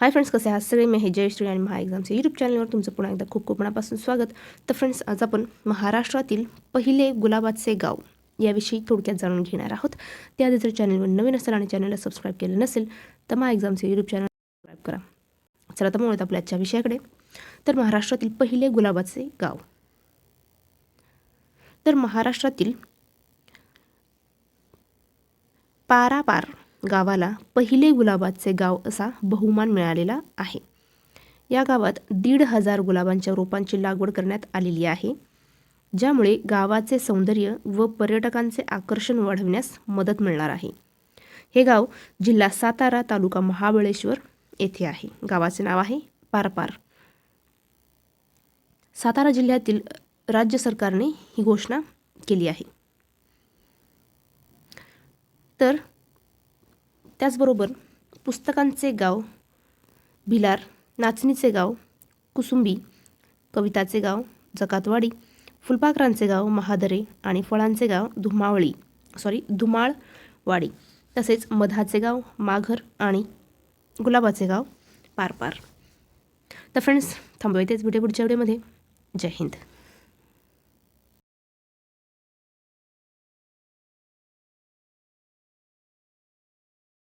Hi friends कसे आहात? सगळे मी हे जयश्री आणि महा एक्झामच्या यूट्यूब चॅनलवर तुमचं पुन्हा एकदा खूप खूप मनापासून स्वागत. तर फ्रेंड्स आज आपण महाराष्ट्रातील पहिले गुलाबाचे गाव याविषयी थोडक्यात जाणून घेणार आहोत. त्याआधी जर चॅनलवर नवीन असेल आणि चॅनलला सबस्क्राईब केलं नसेल तर महा एक्झामचे यूट्यूब चॅनल सबस्क्राईब करा. चला तर मुळात आपल्या आजच्या विषयाकडे. तर महाराष्ट्रातील पहिले गुलाबाचे गाव. तर महाराष्ट्रातील पारापार गावाला पहिले गुलाबाचे गाव असा बहुमान मिळालेला आहे. या गावात दीड हजार गुलाबांच्या रोपांची लागवड करण्यात आलेली आहे ज्यामुळे गावाचे सौंदर्य व पर्यटकांचे आकर्षण वाढविण्यास मदत मिळणार आहे. हे गाव जिल्हा सातारा तालुका महाबळेश्वर येथे आहे. गावाचे नाव आहे पारपार. सातारा जिल्ह्यातील राज्य सरकारने ही घोषणा केली आहे. तर त्याचबरोबर पुस्तकांचे गाव भिलार नाचणीचे गाव कुसुंबी कविताचे गाव जकातवाडी फुलपाखरांचे गाव महादरे आणि फळांचे गाव धुमावळी सॉरी धुमाळवाडी तसेच मधाचे गाव माघर आणि गुलाबाचे गाव पारपार. तर फ्रेंड्स थांबूया तेच व्हिडिओ पुढच्या व्हिडिओमध्ये. जय हिंद.